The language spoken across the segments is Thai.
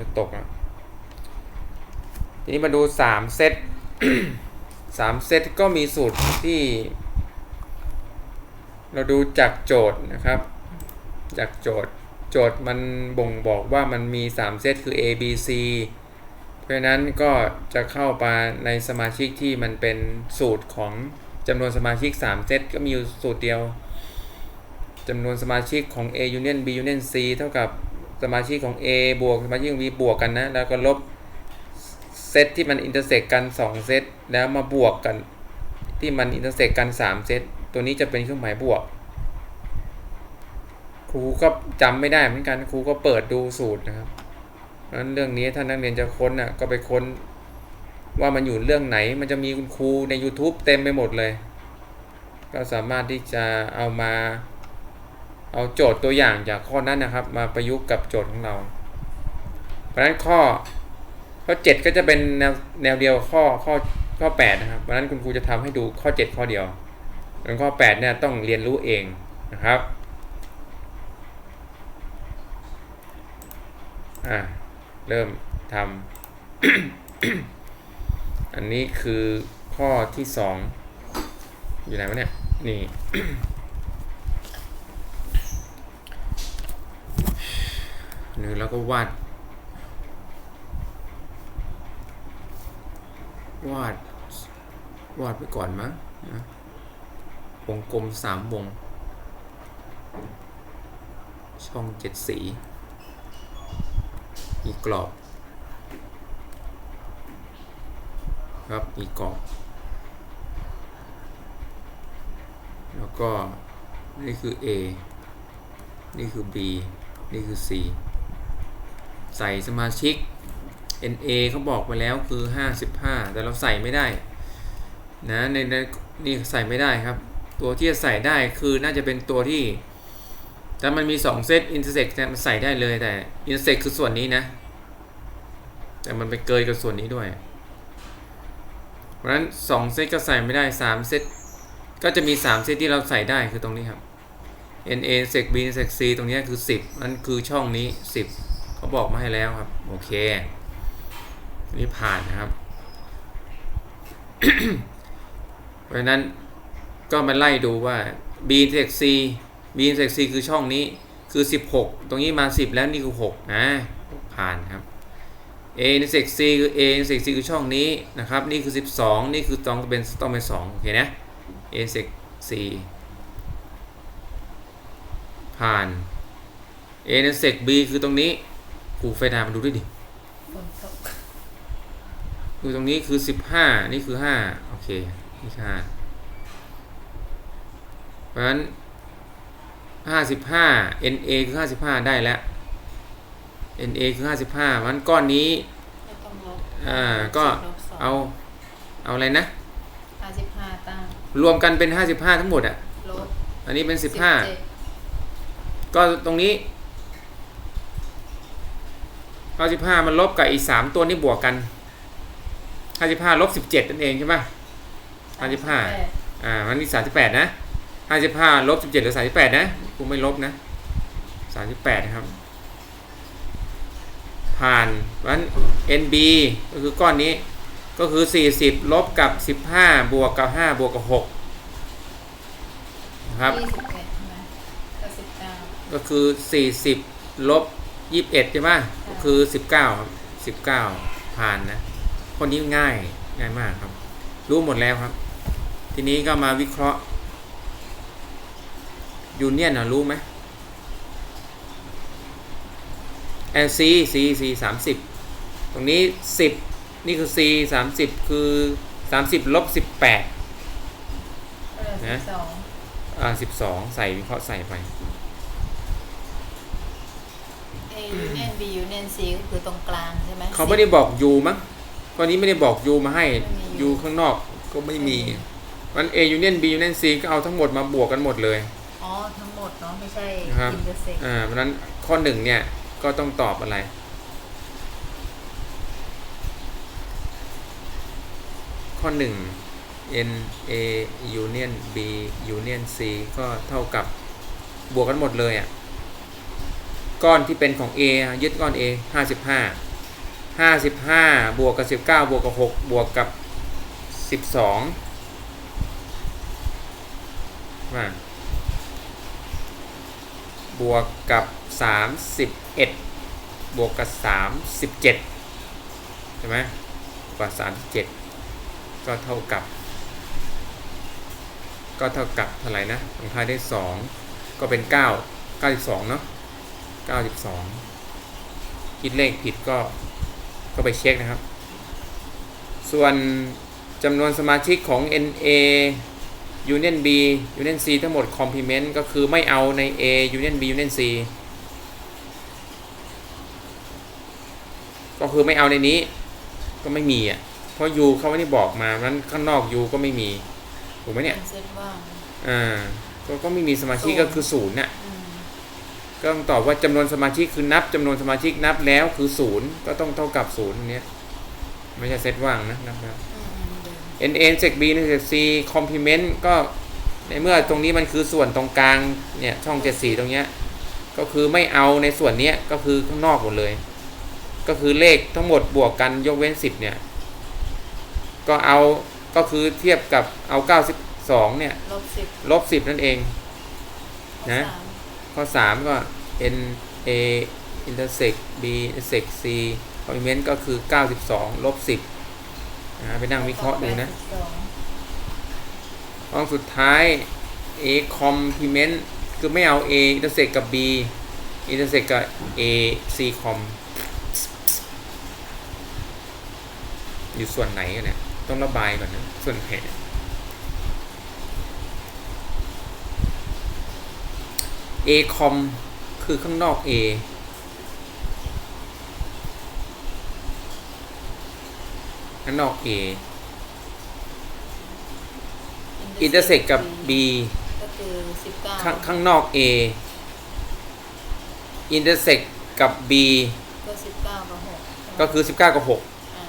จะตกแล้วทีนี้มาดูสามเซตสามเซตก็มีสูตรที่ เราดูจากโจทย์นะครับ จากโจทย์โจทย์มันบ่งบอกว่ามันมี 3 เซตคือ A B C เพราะนั้นก็จะเข้ามาในสมาชิกที่มันเป็นสูตรของจำนวนสมาชิก 3 เซตก็มีอยู่สูตรเดียวจำนวนสมาชิกของ A union B union C เท่ากับ สมาชิกของ A บวกสมาชิกของ B บวกกันนะ แล้วก็ลบเซตที่มันอินเตอร์เซกกัน 2 เซตแล้วมาบวกกันที่มันอินเตอร์เซกกัน 3 เซตตัวนี้จะเป็นเครื่องหมายบวก ครูก็จำไม่ได้เหมือนกันครูก็เปิดดูสูตรนะครับนั้นเรื่องนี้ถ้านักเรียนจะค้นอะก็ไปค้นว่ามันอยู่เรื่องไหนมันจะมีคุณครูใน YouTube เต็มไปหมดเลย ก็สามารถที่จะเอามา เอาโจทย์ตัวอย่างจากข้อนั้นนะครับ มาประยุกต์กับโจทย์ของเรา เพราะฉะนั้นข้อข้อ 7 ก็จะเป็นแนวแนวเดียวข้อข้อข้อ 8 นะครับเพราะนั้นคุณครูจะทำให้ดูข้อ 7 ข้อเดียวส่วข้อ 8 เนี่ยต้องเรียนรู้เองนะครับอะเริ่มทำอันนี้คือข้อที่สองอยู่ไหนวะเนี่ย นี่ หนึ่ง แล้วก็วาด วาด วาดไปก่อนมั้งนะวงกลมสามวง ช่องเจ็ดสีมีกรอบ ครับมีกรอบ แล้วก็ นี่คือ A นี่คือ B นี่คือ C ใส่สมาชิก NA เขาบอกไปแล้วคือ 55 แต่เราใส่ไม่ได้นะในในนี่ใส่ไม่ได้ครับ ตัวที่จะใส่ได้คือน่าจะเป็นตัวที่แต่มันมี 2 เซต intersect เนี่ยมันใส่ได้เลยแต่ intersect คือส่วนนี้นะ แต่มันไปเกยกับส่วนนี้ด้วย เพราะฉะนั้น 2 เซตก็ใส่ไม่ได้ 3 เซต ก็จะมี 3 เซตที่เราใส่ได้คือตรงนี้ครับ NA sec B sec C ตรงนี้คือ 10 นั่นคือช่องนี้ 10 เขาบอกมาให้แล้วครับ โอเคนนี้ผ่านนะครับ เพราะฉะนั้นก็มาไล่ดูว่า B sec C B sec C คือช่องนี้คือ 16 ตรงนี้มา 10 แล้วนี่คือ6นะผ่านครับ A ใน sec C คือ A ใน sec C คือช่องนี้นะครับ นี่คือ 12 นี่คือต้องเป็นต้องเป็น2โอเคนะ A sec C ผ่าน A ใน sec B คือตรงนี้ ครูไฟดามาดูด้วยดิฝนตกคือตรงนี้คือ15นี่คือ5โอเคนี่คือ5เพราะฉะนั้น55 NA คือ55ได้แล้ว NA คือ55เพราะฉะนั้นก้อนนี้ไม่ต้องลบอ่าก็ลบสงเอาเอาอะไรนะห้าสิบห้าตั้งรวมกันเป็น55ทั้งหมดอะลบอันนี้เป็นเจ็ด15ก็ตรงนี้ 95 มันลบกับอีก 3 ตัวนี้บวกกัน 55ลบ17 นั่นเองใช่ไหม55อ่ามันนี่38 นะ 55ลบ17เหลือ38 นะกูไม่ลบนะ 38 นะครับ ผ่านเพราะฉะนั้น NB ก็คือก้อนนี้ก็คือ 40 ลบกับ 15 บวกกับ 5 บวกกับ6นะครับ ยี่สิบเอ็ดใช่ไหมกับสิบเก้าก็คือ40ลบ21ใช่ไหมก็คือ19ครับ19ผ่านนะ คนนี้ง่ายง่ายมากครับ รู้หมดแล้วครับ ทีนี้ก็มาวิเคราะห์ยูเนียนนะรู้ไหม LC C C 30ตรงนี้10นี่คือ C 30 คือ 30ลบ18เออสินะบสองอ่า12 ใส่วิเคราะห์ใส่ไปเอยูเนียนบียูเนียนซีก็คือตรงกลางใช่ไหมเขาไม่ได้บอกยูมั้งข้อนี้ไม่ได้บอกยูมาให้ไม่มียูข้างนอกก็ไม่มีมัน A union B union C ก็เอาทั้งหมดมาบวกกันหมดเลย อ๋อ ทั้งหมดเนาะไม่ใช่นะครับอินเตอร์เซ็กอ่าเพราะฉะนั้นข้อหนึ่งเนี่ยก็ต้องตอบอะไรข้อหนึ่ง N A union B union C ก็เท่ากับบวกกันหมดเลยอะ ก้อนที่เป็นของ A ยึดก้อน A 55ห้าสิบห้าบวกกับสิบเก้าบวกกับหกบวกกับสิบสองมาบวกกับสามสิบเอ็ดบวกกับสามสิบเจ็ดใช่ไหมกว่าสามสิบเจ็ดก็เท่ากับ ก็เท่ากับเท่าไหร่นะลงท้ายได้สองก็เป็นเก้าเก้าสิบสองเนาะ เก้าสิบสองคิดเลขผิดก็ก็ไปเช็คนะครับ ส่วนจำนวนสมาชิกของ NA Union B Union C ทั้งหมด complement ก็คือไม่เอาใน A Union B Union C ก็คือไม่เอาในนี้ก็ไม่มีอะ เพราะ U เขาไม่ได้บอกมาเพราะฉะนั้นข้างนอก U ก็ไม่มี ถูกไหมเนี่ยเป็นเซตว่างอ่าก็ก็ไม่มีสมาชิกศูนย์ก็คือศูนย์น่ะอืม ก็ต้องตอบว่าจำนวนสมาชิกคือนับจำนวนสมาชิกนับแล้วคือศูนย์ก็ต้องเท่ากับศูนย์อันเนี้ยไม่ใช่เซตว่างนะนับแล้วอืมอืมเดิม n n sec b n sec c complement ก็ในเมื่อตรงนี้มันคือส่วนตรงกลางเนี่ยช่อง74ตรงเนี้ยก็คือไม่เอาในส่วนเนี้ยก็คือข้างนอกหมดเลย ก็คือเลขทั้งหมดบวกกันยกเว้น10เนี่ยก็เอาก็คือเทียบกับเอา92เนี่ยลบสิบลบ10นั่นเองนะ ข้อสามข้อ 3 ก็ n a intersect b intersect c complement ก็คือ 92 ลบ 10นะไปนั่งวิเคราะห์ดูนะแปสิบสองห้องสุดท้าย a complement คือไม่เอา a intersect กับ b intersect กับ a c com อยู่ส่วนไหนกันเนี่ย ต้องระบายก่อนนะ ส่วนไหน a com คือข้างนอก a ข้างนอก a intersect กับ b ก็คือสิบเก้าข้างข้างนอก A intersect กับ B ก็สิบเก้ากับหกก็คือ 19 กับอ่า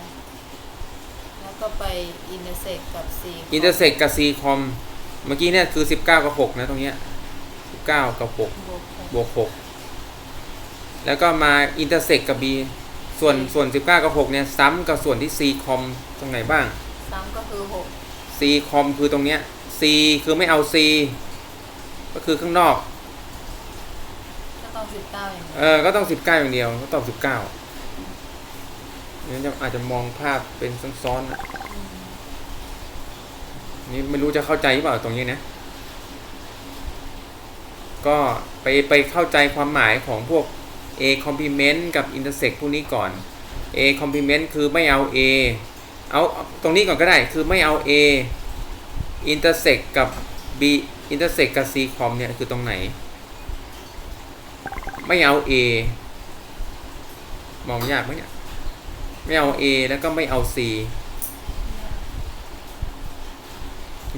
แล้วก็ไปอินเตอร์เซ็กกับสี่6 intersect กับ C com เมื่อกี้เนี่ยคือ 19 กับ 6 นะตรงเนี้ย 19กับ6บวกหกบวก 6 แล้วก็มา intersect กับ B ส่วนส่วน 19 กับ 6 เนี่ย ซ้ำกับส่วนที่ C com ตรงไหนบ้างสามก็คือหก C com คือตรงเนี้ย C คือไม่เอา C ก็คือข้างนอก ก็ต้องสิบเก้าอย่างเดียวเออ ก็ต้อง 19 อย่างเดียว ก็ตอบ 19งั้นจะอาจจะมองภาพเป็นซ้อนๆนะอืมนี่ไม่รู้จะเข้าใจหรือเปล่าตรงนี้นะ ก็ไปไปเข้าใจความหมายของพวก a complement กับ intersect พวกนี้ก่อน a complement คือไม่เอา a เอาตรงนี้ก่อนก็ได้คือไม่เอา a intersect กับ b intersect กับ c com เนี่ยคือตรงไหน ไม่เอา a มองยากไหมเนี่ยไม่เอา a แล้วก็ไม่เอา c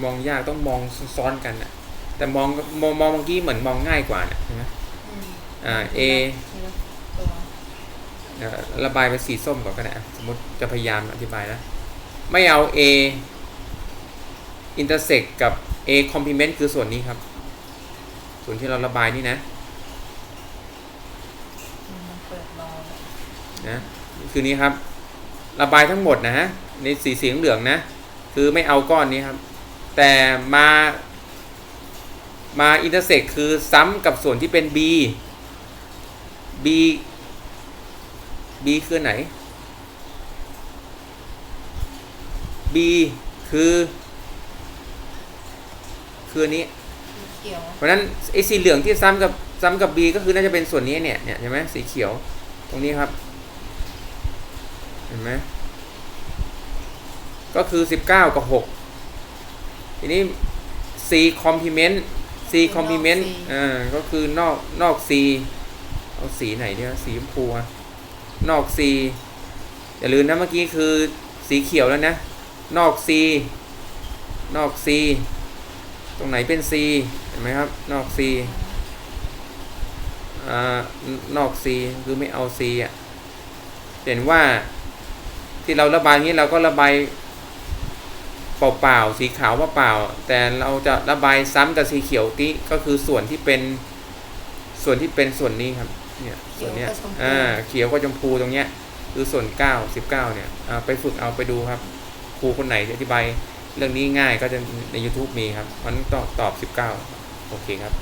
มองยากต้องมองซ้อนกันนะ แต่มองมองมองเมื่อกี้เหมือนมองง่ายกว่านะใช่ไหมอืมอ่า A ทีละตัวเดี๋ยวระบายเป็นสีส้มก่อนก็ได้อะสมมติจะพยายามอธิบายนะ ไม่เอา A intersect กับ A complement คือส่วนนี้ครับ ส่วนที่เราระบายนี่นะอืมมันเปิดรอเลยนะคือนี้ครับ ระบายทั้งหมดนะฮะในสีสีเหลืองนะ คือไม่เอาก้อนนี้ครับ แต่มา มา intersect คือซ้ำกับส่วนที่เป็น B B B คือไหน B คือคืออันนี้สีเขียวเพราะฉะนั้นไอ้สีเหลืองที่ซ้ำกับซ้ำกับ B ก็คือน่าจะเป็นส่วนนี้เนี่ยเนี่ยเห็นไหมสีเขียวตรงนี้ครับ เห็นไหมก็คือ 19 กับ 6 ทีนี้ C complement C complement อ่าก็คือนอกนอก C เอาสีไหนเนี่ยสีชมพูอะนอก C อย่าลืมนะเมื่อกี้คือสีเขียวแล้วนะ นอก C นอก C ตรงไหนเป็น C เห็นไหมครับ นอก C อ่านอก C คือไม่เอา C อะเห็นว่าที่เราระบายนี้เราก็ระบาย เปล่าๆสีขาวว่าเปล่าแต่เราจะระบายซ้ำกับสีเขียวที่ก็คือส่วนที่เป็นส่วนที่เป็นส่วนนี้ครับเนี่ยส่วนเนี้ยอ่าเขียวกับชมพูตรงเนี้ยคือส่วน 9 19 เนี่ยอ่าไปฝึกเอาไปดูครับครูคนไหนที่อธิบายเรื่องนี้ง่ายก็จะใน YouTube มีครับมันตอบตอบ 19 โอเคครับ